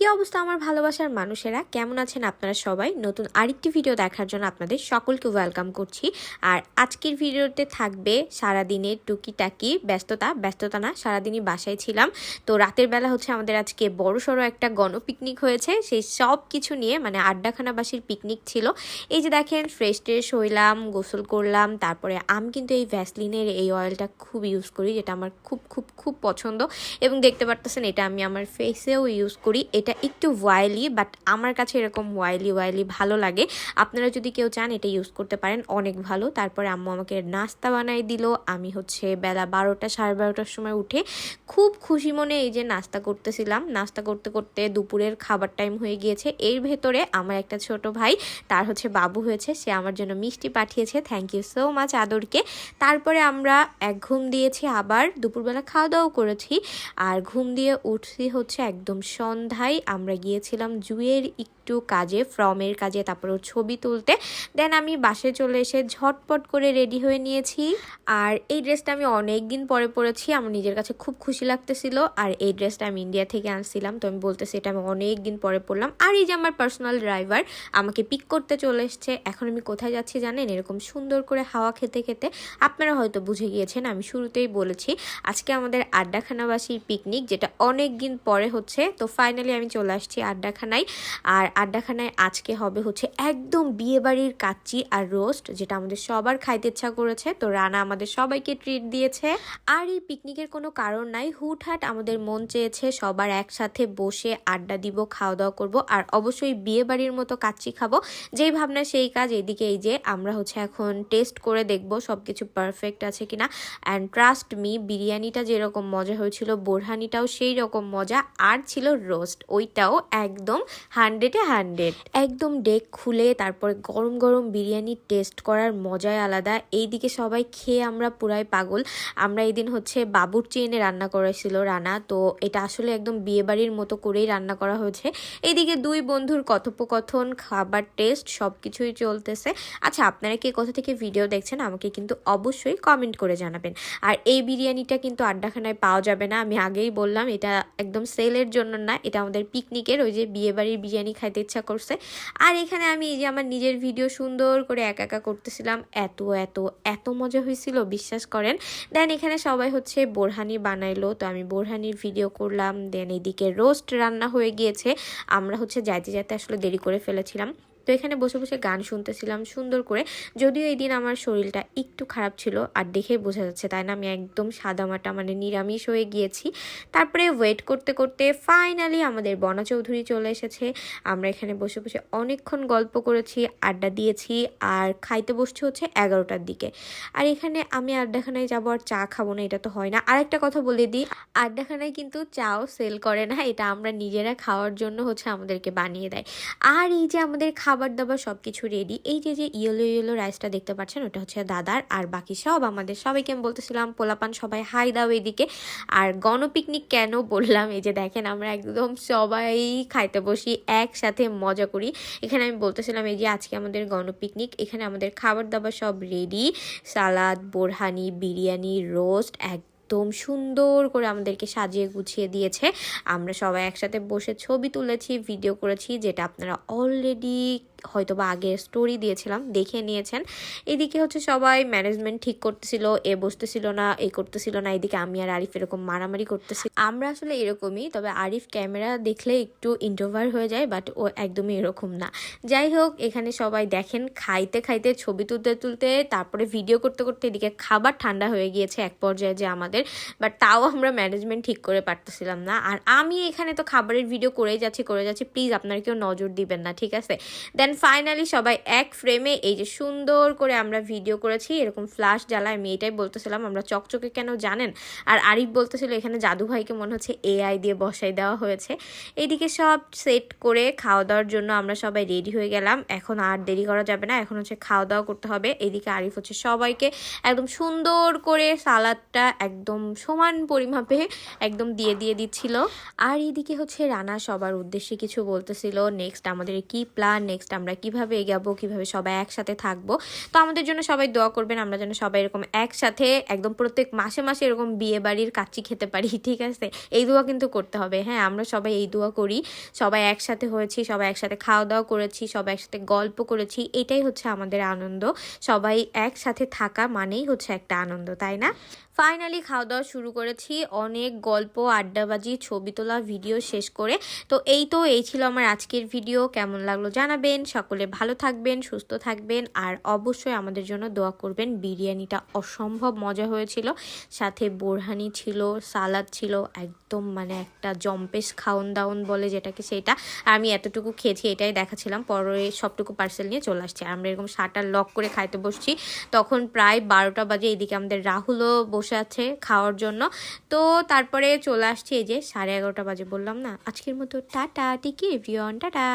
কি অবস্থা আমার ভালোবাসার মানুষেরা? কেমন আছেন আপনারা সবাই? নতুন আরেকটি ভিডিও দেখার জন্য আপনাদের সকলকে ওয়েলকাম করছি। আর আজকের ভিডিওতে থাকবে সারাদিনের টুকিটাকি ব্যস্ততা। ব্যস্ততা না, সারাদিনই বাসায় ছিলাম। তো রাতের বেলা হচ্ছে আমাদের আজকে বড় সড়ো একটা গণ পিকনিক হয়েছে। সেই সব কিছু নিয়ে মানে আড্ডাখানাবাসীর পিকনিক ছিল। এই যে দেখেন ফ্রেশ ট্রেশ হইলাম, গোসল করলাম, তারপরে আমি কিন্তু এই ভ্যাসলিনের এই অয়েলটা খুব ইউজ করি, যেটা আমার খুব খুব খুব পছন্দ। এবং দেখতে পারতেছেন এটা আমি আমার ফেসেও ইউজ করি। এটা একটু ওয়াইলি বাট আমার কাছে এরকম ওয়াইলি ওয়াইলি ভালো লাগে। আপনারা যদি কেউ চান, এটা ইউজ করতে পারেন, অনেক ভালো। তারপরে আম্মু আমাকে নাস্তা বানাই দিল। আমি হচ্ছে বেলা বারোটা, সাড়ে বারোটার সময় উঠে খুব খুশি মনে এই যে নাস্তা করতেছিলাম। নাস্তা করতে করতে দুপুরের খাবার টাইম হয়ে গিয়েছে। এর ভেতরে আমার একটা ছোট ভাই, তার হচ্ছে বাবু হয়েছে। সে আমার জন্য মিষ্টি পাঠিয়েছে। থ্যাংক ইউ সো মাচ আদরকে। তারপরে আমরা এক ঘুম দিয়েছি আবার। দুপুরবেলা খাওয়া দাওয়াও করেছি। আর ঘুম দিয়ে উঠছি হচ্ছে একদম সন্ধ্যায়। আমরা গিয়েছিলাম জুয়ের একটু কাজে, ফ্রমের কাজে, তারপরে ছবি তুলতে। দেন আমি বাসে চলে এসে ঝটপট করে রেডি হয়ে নিয়েছি। আর এই ড্রেসটা আমি অনেক দিন পরে পরেছি, আমার নিজের কাছে খুব খুশি লাগতেছিল। আর এই ড্রেসটা আমি ইন্ডিয়া থেকে আনছিলাম, তো আমি বলতেছি এটা আমি অনেক দিন পরে পরলাম। আর এই যে আমার পার্সোনাল ড্রাইভার আমাকে পিক করতে চলে এসছে। এখন আমি কোথায় যাচ্ছি জানেন? এরকম সুন্দর করে হাওয়া খেতে খেতে। আপনারা হয়তো বুঝে গিয়েছেন, আমি শুরুতেই বলেছি, আজকে আমাদের আড্ডাখানাবাসীর পিকনিক যেটা অনেক দিন পরে হচ্ছে। তো ফাইনালি আমি চলে আসছি আড্ডাখানায়। আর আড্ডাখানায় আজকে হবে হচ্ছে একদম বিয়েবাড়ির কাচ্চি আর রোস্ট, যেটা আমাদের সবার খাইতে ইচ্ছা করেছে। তো রানা আমাদের সবাইকে ট্রিট দিয়েছে। আর এই পিকনিকের কোনো কারণ নাই, হুটহাট আমাদের মন চেয়েছে সবার একসাথে বসে আড্ডা দিব খাওয়া দাওয়া করব, আর অবশ্যই বিয়ে বাড়ির মতো কাচ্চি খাব। যেই ভাবনা, সেই কাজ এদিকে এই যে আমরা হচ্ছে এখন টেস্ট করে দেখব সব কিছু পারফেক্ট আছে কিনা। অ্যান্ড ট্রাস্ট মি বিরিয়ানিটা যেরকম মজা হয়েছিল, বোরহানিটাও সেই রকম মজা। আর ছিল রোস্ট ওইটাও একদম হান্ড্রেডে হান্ড্রেড একদম ডেক খুলে তারপরে গরম গরম বিরিয়ানি টেস্ট করার মজাই আলাদা। এইদিকে সবাই খেয়ে আমরা পুরাই পাগল। আমরা এই দিন হচ্ছে বাবুর চেনে রান্না করেছিল রানা। তো এটা আসলে একদম বিয়েবাড়ির মতো করেই রান্না করা হয়েছে। এইদিকে দুই বন্ধুর কথোপকথন, খাবার টেস্ট সব কিছুই চলতেছে। আচ্ছা আপনারা কে কোথা থেকে ভিডিও দেখছেন? আমাকে কিন্তু অবশ্যই কমেন্ট করে জানাবেন। আর এই বিরিয়ানিটা কিন্তু আড্ডাখানায় পাওয়া যাবে না। আমি আগেই বললাম, এটা একদম সেলের জন্য না, এটা আমাদের পিকনিকের ওই যে বিয়েবাড়ির বিরিয়ানি খাইতে ইচ্ছা করছে। আর এখানে আমি এই যে আমার নিজের ভিডিও সুন্দর করে একা একা করতেছিলাম, এত এত এত মজা হয়েছিল, বিশ্বাস করেন। দেন এখানে সবাই হচ্ছে বোরহানি বানাইলো, তো আমি বোরহানির ভিডিও করলাম দেন এদিকে রোস্ট রান্না হয়ে গিয়েছে। আমরা হচ্ছে যাইতে যাইতে আসলে দেরি করে ফেলেছিলাম। এখানে বসে বসে গান শুনতেছিলাম সুন্দর করে। যদিও এই দিন আমার শরীরটা একটু খারাপ ছিল, আর দেখেই বোঝা যাচ্ছে তাই না, আমি একদম সাদামাটা মানে নিরামিষ হয়ে গিয়েছি। তারপরে ওয়েট করতে করতে ফাইনালি আমাদের বনা চৌধুরী চলে এসেছে। আমরা এখানে বসে বসে অনেকক্ষণ গল্প করেছি, আড্ডা দিয়েছি, আর খাইতে বসছে হচ্ছে এগারোটার দিকে। আর এখানে আমি আড্ডাখানায় যাব আর চা খাব না, এটা তো হয় না। আর একটা কথা বলে দিই, আড্ডাখানায় কিন্তু চাও সেল করে না, এটা আমরা নিজেরা খাওয়ার জন্য হচ্ছে আমাদেরকে বানিয়ে দেয়। আর এই যে আমাদের খাবার দাবার সব কিছু রেডি এই যে যে ইয়েলো ইয়েলো রাইসটা দেখতে পাচ্ছেন, ওটা হচ্ছে দাদার আর বাকি সব আমাদের। সবাইকে আমি বলতেছিলাম, পোলাপান সবাই হাই দাও এদিকে। আর গণ পিকনিক কেন বললাম? এই যে দেখেন, আমরা একদম সবাই খাইতে বসি, একসাথে মজা করি। এখানে আমি বলতেছিলাম, এই যে আজকে আমাদের গণ পিকনিক এখানে আমাদের খাবার দাবার সব ready salad, borhani, biryani roast এক একদম সুন্দর করে আমাদেরকে সাজিয়ে গুছিয়ে দিয়েছে। আমরা সবাই একসাথে বসে ছবি তুলেছি ভিডিও করেছি, যেটা আপনারা অলরেডি হয়তো বা আগে স্টোরি দিয়েছিলাম, দেখে নিয়েছেন। এদিকে হচ্ছে সবাই ম্যানেজমেন্ট ঠিক করতেছিল, এ বসতেছিল না, এ করতেছিল না, এদিকে আমি আর আরিফ এরকম মারামারি করতেছি। আমরা আসলে এরকমই, তবে আরিফ ক্যামেরা দেখলে একটু ইন্ট্রোভার হয়ে যায় বাট ও একদমই এরকম না। যাই হোক, এখানে সবাই দেখেন, খাইতে খাইতে ছবি তুলতে তুলতে, তারপরে ভিডিও করতে করতে এদিকে খাবার ঠান্ডা হয়ে গিয়েছে এক পর্যায়ে যে আমাদের বাট তাও আমরা ম্যানেজমেন্ট ঠিক করে পারতেছিলাম না। আর আমি এখানে তো খাবারের ভিডিও করেই যাচ্ছি, করে যাচ্ছি প্লিজ আপনারা কেউ নজর দিবেন না, ঠিক আছে? দেন ফাইনালি সবাই এক ফ্রেমে এই যে সুন্দর করে আমরা ভিডিও করেছি, এরকম ফ্লাশ জ্বালায় আমি এটাই বলতেছিলাম, আমরা চকচকে কেন জানেন? আর আরিফ বলতেছিল, এখানে জাদু ভাইকে মনে হচ্ছে এআই দিয়ে বসাই দেওয়া হয়েছে। এইদিকে সব সেট করে খাওয়া দাওয়ার জন্য আমরা সবাই রেডি হয়ে গেলাম। এখন আর দেরি করা যাবে না, এখন হচ্ছে খাওয়া দাওয়া করতে হবে। এইদিকে আরিফ হচ্ছে সবাইকে একদম সুন্দর করে সালাদটা একদম সমান পরিমাপে একদম দিয়ে দিয়ে দিচ্ছিল। আর এইদিকে হচ্ছে রানা সবার উদ্দেশ্যে কিছু বলতেছিল নেক্সট আমাদের কি প্ল্যান নেক্সট আমরা কীভাবে এগাবো, কীভাবে সবাই একসাথে থাকব। তো আমাদের জন্য সবাই দোয়া করবেন, আমরা যেন সবাই এরকম একসাথে একদম প্রত্যেক মাসে মাসে এরকম বিয়ে বাড়ির কাচ্চি খেতে পারি, ঠিক আছে? এই দোয়া কিন্তু করতে হবে। হ্যাঁ আমরা সবাই এই দোয়া করি। সবাই একসাথে হয়েছি, সবাই একসাথে খাওয়া দাওয়া করেছি, সবাই একসাথে গল্প করেছি, এটাই হচ্ছে আমাদের আনন্দ। সবাই একসাথে থাকা মানেই হচ্ছে একটা আনন্দ, তাই না? ফাইনালি খাওয়া দাওয়া শুরু করেছি, অনেক গল্প, আড্ডাবাজি, ছবি তোলা, ভিডিও শেষ করে। তো এই তো, এই ছিল আমার আজকের ভিডিও কেমন লাগল জানাবেন। সকলে ভালো থাকবেন, সুস্থ থাকবেন আর অবশ্যই আমাদের জন্য দোয়া করবেন। বিরিয়ানিটা অসম্ভব মজা হয়েছিল, সাথে বোরহানি ছিল, সালাদ ছিল, একদম মানে একটা জম্পেশ খাওন দাওন বলে যেটাকে সেটা। আমি এতটুকু খেয়েছি, এটাই দেখাচ্ছিলাম পরে সবটুকু পার্সেল নিয়ে চলে আসছি। আমরা এরকম শাটার লক করে খাইতে বসছি, তখন প্রায় বারোটা বাজে এদিকে আমাদের রাহুলও বসে আছে খাওয়ার জন্য। তো তারপরে চলে আসছি এই যে সাড়ে এগারোটা বাজে বললাম না। আজকের মতো টাটা টিকি এভরিওয়ান টাটা।